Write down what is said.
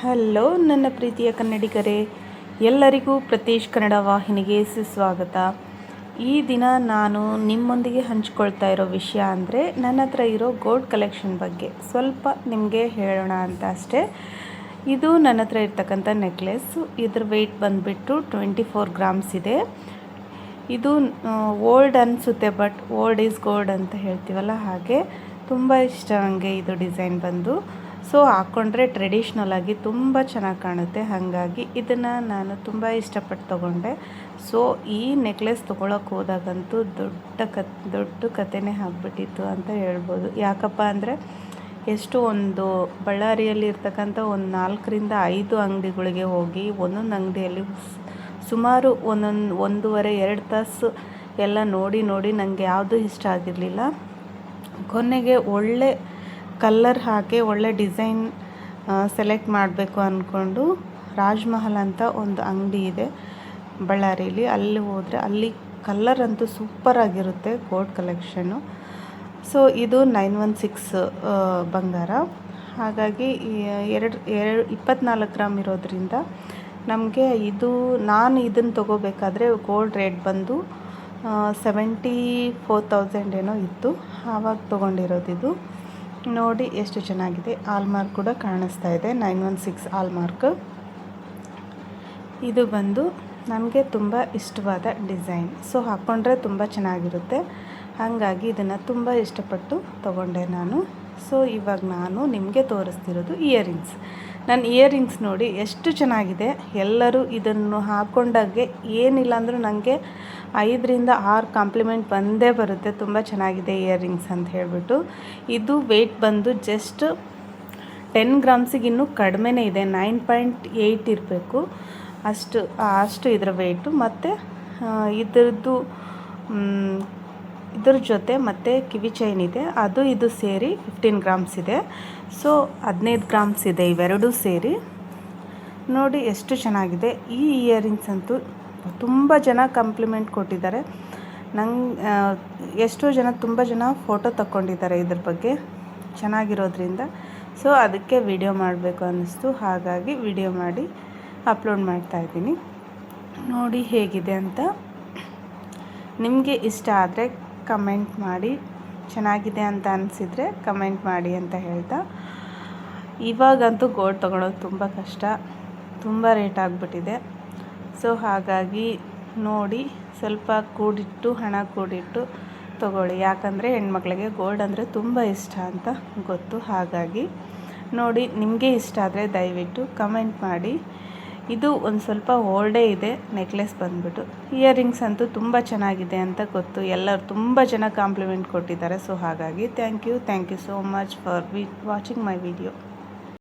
Hello ನನ್ನ ಪ್ರೀತಿಯ ಕನ್ನಡಿಗರೇ, ಎಲ್ಲರಿಗೂ ಪ್ರತೀಶ್ ಕನ್ನಡ ವಾಹಿನಿಗೆ ಸುಸ್ವಾಗತ. ಈ ದಿನ ನಾನು ನಿಮ್ಮೊಂದಿಗೆ ಹಂಚ್ಕೊಳ್ತಾ ಇರೋ ವಿಷಯ ಅಂದರೆ ನನ್ನ ಹತ್ರ ಇರೋ ಗೋಲ್ಡ್ ಕಲೆಕ್ಷನ್ ಬಗ್ಗೆ. ಸ್ವಲ್ಪ ನಿಮಗೆ ಹೇಳೋಣ ಅಂತ ಅಷ್ಟೇ. ಇದು ನನ್ನ ಹತ್ರ ಇರ್ತಕ್ಕಂಥ ನೆಕ್ಲೆಸ್ಸು ಇದ್ರ ವೆಯ್ಟ್ ಬಂದುಬಿಟ್ಟು ಟ್ವೆಂಟಿ ಫೋರ್ ಗ್ರಾಮ್ಸ್ ಇದೆ ಇದು ಓಲ್ಡ್ ಅನಿಸುತ್ತೆ ಬಟ್ ಓಲ್ಡ್ ಈಸ್ ಗೋಲ್ಡ್ ಅಂತ ಹೇಳ್ತೀವಲ್ಲ ಹಾಗೆ. ತುಂಬ ಇಷ್ಟ ನನಗೆ ಇದು ಡಿಸೈನ್ ಬಂದು. ಸೊ ಹಾಕ್ಕೊಂಡ್ರೆ ಟ್ರೆಡಿಷ್ನಲ್ ಆಗಿ ತುಂಬ ಚೆನ್ನಾಗಿ ಕಾಣುತ್ತೆ. ಹಾಗಾಗಿ ಇದನ್ನು ನಾನು ತುಂಬ ಇಷ್ಟಪಟ್ಟು ತೊಗೊಂಡೆ. ಸೊ ಈ ನೆಕ್ಲೆಸ್ ತೊಗೊಳಕ್ಕೆ ಹೋದಾಗಂತೂ ದೊಡ್ಡ ಕತ್ ದೊಡ್ಡ ಕತೆನೇ ಆಗಿಬಿಟ್ಟಿತ್ತು ಅಂತ ಹೇಳ್ಬೋದು. ಯಾಕಪ್ಪ ಅಂದರೆ ಎಷ್ಟು ಒಂದು ಬಳ್ಳಾರಿಯಲ್ಲಿ ಇರ್ತಕ್ಕಂಥ ಒಂದು ನಾಲ್ಕರಿಂದ ಐದು ಅಂಗಡಿಗಳಿಗೆ ಹೋಗಿ ಒಂದೊಂದು ಅಂಗಡಿಯಲ್ಲಿ ಸುಮಾರು ಒಂದೊಂದು, ಒಂದೂವರೆ, ಎರಡು ತಾಸು ಎಲ್ಲ ನೋಡಿ ನೋಡಿ ನನಗೆ ಯಾವುದೂ ಇಷ್ಟ ಆಗಿರಲಿಲ್ಲ. ಕೊನೆಗೆ ಒಳ್ಳೆ ಕಲ್ಲರ್ ಹಾಕಿ ಒಳ್ಳೆ ಡಿಸೈನ್ ಸೆಲೆಕ್ಟ್ ಮಾಡಬೇಕು ಅಂದ್ಕೊಂಡು ರಾಜ್ಮಹಲ್ ಅಂತ ಒಂದು ಅಂಗಡಿ ಇದೆ ಬಳ್ಳಾರಿಯಲ್ಲಿ ಅಲ್ಲಿ ಹೋದರೆ ಅಲ್ಲಿ ಕಲ್ಲರ್ ಅಂತೂ ಸೂಪರಾಗಿರುತ್ತೆ ಕೋಟ್ ಕಲೆಕ್ಷನ್ನು ಸೊ, ಇದು ನೈನ್ ಒನ್ ಸಿಕ್ಸ್ ಬಂಗಾರ. ಹಾಗಾಗಿ ಎರಡು ಎರಡು, ಇಪ್ಪತ್ನಾಲ್ಕು ಗ್ರಾಮ್ ಇರೋದ್ರಿಂದ ನಮಗೆ ಇದು, ನಾನು ಇದನ್ನು ತೊಗೋಬೇಕಾದ್ರೆ ಗೋಲ್ಡ್ ರೇಟ್ ಬಂದು ಸೆವೆಂಟಿ ಫೋರ್ ತೌಸಂಡ್ ಏನೋ ಇತ್ತು. ಆವಾಗ ತೊಗೊಂಡಿರೋದಿದು ನೋಡಿ ಎಷ್ಟು ಚೆನ್ನಾಗಿದೆ. ಆಲ್ಮಾರ್ಕ್ ಕೂಡ ಕಾಣಿಸ್ತಾ ಇದೆ. ನೈನ್ ಒನ್ ಸಿಕ್ಸ್ ಆಲ್ಮಾರ್ಕ್ ಇದು ಬಂದು ನನಗೆ ತುಂಬ ಇಷ್ಟವಾದ ಡಿಸೈನ್. ಸೊ ಹಾಕ್ಕೊಂಡ್ರೆ ತುಂಬ ಚೆನ್ನಾಗಿರುತ್ತೆ. ಹಾಗಾಗಿ ಇದನ್ನು ತುಂಬ ಇಷ್ಟಪಟ್ಟು ತಗೊಂಡೆ ನಾನು. ಸೊ ಇವಾಗ ನಾನು ನಿಮಗೆ ತೋರಿಸ್ತಿರೋದು ಇಯರಿಂಗ್ಸ್. ನನ್ನ ಇಯರಿಂಗ್ಸ್ ನೋಡಿ ಎಷ್ಟು ಚೆನ್ನಾಗಿದೆ. ಎಲ್ಲರೂ ಇದನ್ನು ಹಾಕ್ಕೊಂಡಾಗೆ ಏನಿಲ್ಲ ಅಂದರೂ ನನಗೆ ಐದರಿಂದ ಆರು ಕಾಂಪ್ಲಿಮೆಂಟ್ ಬಂದೇ ಬರುತ್ತೆ. ತುಂಬ ಚೆನ್ನಾಗಿದೆ ಇಯರಿಂಗ್ಸ್ ಅಂತ ಹೇಳಿಬಿಟ್ಟು. ಇದು ವೆಯ್ಟ್ ಬಂದು ಜಸ್ಟ್ ಟೆನ್ ಗ್ರಾಮ್ಸಿಗೆ ಇನ್ನೂ ಕಡಿಮೆನೇ ಇದೆ. ನೈನ್ ಪಾಯಿಂಟ್ ಏಯ್ಟ್ ಇರಬೇಕು. ಅಷ್ಟು ಅಷ್ಟು ಇದರ ವೆಯ್ಟು ಮತ್ತು ಇದರದ್ದು ಇದ್ರ ಜೊತೆ ಮತ್ತು ಕಿವಿ ಚೈನ್ ಇದೆ. ಅದು ಇದು ಸೇರಿ ಫಿಫ್ಟೀನ್ ಗ್ರಾಮ್ಸ್ ಇದೆ. ಸೊ ಹದಿನೈದು ಗ್ರಾಮ್ಸ್ ಇದೆ ಇವೆರಡೂ ಸೇರಿ. ನೋಡಿ ಎಷ್ಟು ಚೆನ್ನಾಗಿದೆ. ಈ ಇಯರಿಂಗ್ಸ್ ಅಂತೂ ತುಂಬ ಜನ ಕಾಂಪ್ಲಿಮೆಂಟ್ ಕೊಟ್ಟಿದ್ದಾರೆ. ನಂಗೆ ಎಷ್ಟೋ ಜನ ತುಂಬ ಜನ ಫೋಟೋ ತಕ್ಕೊಂಡಿದ್ದಾರೆ ಇದ್ರ ಬಗ್ಗೆ. ಚೆನ್ನಾಗಿರೋದ್ರಿಂದ. ಸೊ ಅದಕ್ಕೆ ವಿಡಿಯೋ ಮಾಡಬೇಕು ಅನ್ನಿಸ್ತು. ಹಾಗಾಗಿ ವಿಡಿಯೋ ಮಾಡಿ ಅಪ್ಲೋಡ್ ಮಾಡ್ತಾ ಇದ್ದೀನಿ. ನೋಡಿ ಹೇಗಿದೆ ಅಂತ. ನಿಮಗೆ ಇಷ್ಟ ಆದರೆ ಕಮೆಂಟ್ ಮಾಡಿ. ಚೆನ್ನಾಗಿದೆ ಅಂತ ಅನಿಸಿದರೆ ಕಮೆಂಟ್ ಮಾಡಿ ಅಂತ ಹೇಳ್ತಾ. ಇವಾಗಂತೂ ಗೋಲ್ಡ್ ತೊಗೊಳೋದು ತುಂಬ ಕಷ್ಟ. ತುಂಬ ರೇಟ್ ಆಗಿಬಿಟ್ಟಿದೆ. ಸೊ, ಹಾಗಾಗಿ ನೋಡಿ, ಸ್ವಲ್ಪ ಕೂಡಿಟ್ಟು, ಹಣ ಕೂಡಿಟ್ಟು ತೊಗೊಳ್ಳಿ. ಯಾಕಂದರೆ ಹೆಣ್ಮಕ್ಳಿಗೆ ಗೋಲ್ಡ್ ಅಂದರೆ ತುಂಬ ಇಷ್ಟ ಅಂತ ಗೊತ್ತು. ಹಾಗಾಗಿ ನೋಡಿ, ನಿಮಗೆ ಇಷ್ಟ ಆದರೆ ದಯವಿಟ್ಟು ಕಮೆಂಟ್ ಮಾಡಿ. ಇದು ಒಂದು ಸ್ವಲ್ಪ ಓಲ್ಡೇ ಇದೆ, ನೆಕ್ಲೆಸ್ ಬಂದ್ಬಿಟ್ಟು. ಇಯರಿಂಗ್ಸ್ ಅಂತೂ ತುಂಬ ಚೆನ್ನಾಗಿದೆ ಅಂತ ಗೊತ್ತು. ಎಲ್ಲರೂ ತುಂಬ ಜನ ಕಾಂಪ್ಲಿಮೆಂಟ್ ಕೊಟ್ಟಿದ್ದಾರೆ ಸೊ ಹಾಗಾಗಿ thank you thank you so much for we watching my video